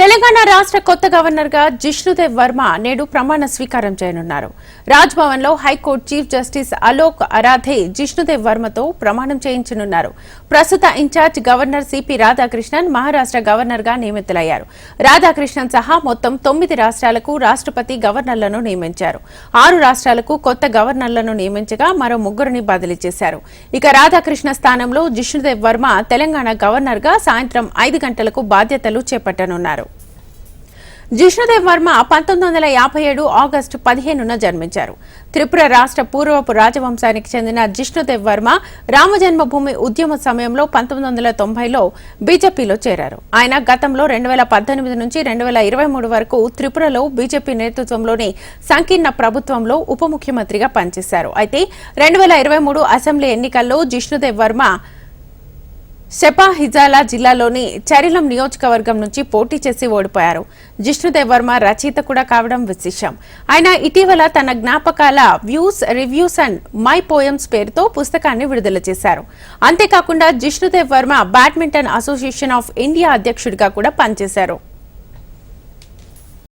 తెలంగాణ రాష్ట్ర కొత్త గవర్నర్గా జిష్ణుదేవ్ వర్మ నేడు ప్రమాణ స్వీకారం చేయనున్నారు. రాజ్భవన్లో high court chief justice Alok Aradhe Jishnudev వర్మతో ప్రమాణం చేయించనున్నారు. ప్రస్తుత in charge governor CP Radhakrishnan Maharashtra గవర్నర్గా నియమితులయ్యారు. రాధాకృష్ణన్ సహా మొత్తం తొమ్మిది రాష్ట్రాలకు రాష్ట్రపతి గవర్నర్లను నియమించారు. ఆరు రాష్ట్రాలకు కొత్త గవర్నర్లను నియమించగా మరో ముగ్గురిని బదిలీ చేశారు. ఇక రాధాకృష్ణ స్థానంలో జిష్ణుదేవ్ వర్మ తెలంగాణ గవర్నర్గా సాయంత్రం ఐదు గంటలకు బాధ్యతలు చేపట్టనున్నారు. జిష్ణుదేవ్ వర్మ పంతొమ్మిది వందల యాభై ఏడు ఆగస్టు పదిహేనున జన్మించారు. త్రిపుర రాష్ట్ర పూర్వపు రాజవంశానికి చెందిన జిష్ణుదేవ్ వర్మ రామజన్మభూమి ఉద్యమ సమయంలో పంతొమ్మిది వందల తొంభైలో బీజేపీలో చేరారు. ఆయన గతంలో రెండు వేల పద్దెనిమిది నుంచి రెండు వేల ఇరవై మూడు వరకు త్రిపురలో బీజేపీ నేతృత్వంలోని సంకీర్ణ ప్రభుత్వంలో ఉప ముఖ్యమంత్రిగా పనిచేశారు. అయితే రెండు వేల ఇరవై మూడు అసెంబ్లీ ఎన్నికల్లో జిష్ణుదేవ్ వర్మ షెపాహిజాలా జిల్లాలోని చరిలం నియోజకవర్గం నుంచి పోటీ చేసి ఓడిపోయారు. జిష్ణుదేవ్ వర్మ రచయిత కూడా కావడం విశేషం. ఆయన ఇటీవల తన జ్ఞాపకాల views reviews and my poems పేరుతో పుస్తకాన్ని విడుదల చేశారు. అంతేకాకుండా Jishnudev Varma badminton association of India అధ్యక్షుడిగా కూడా పనిచేశారు.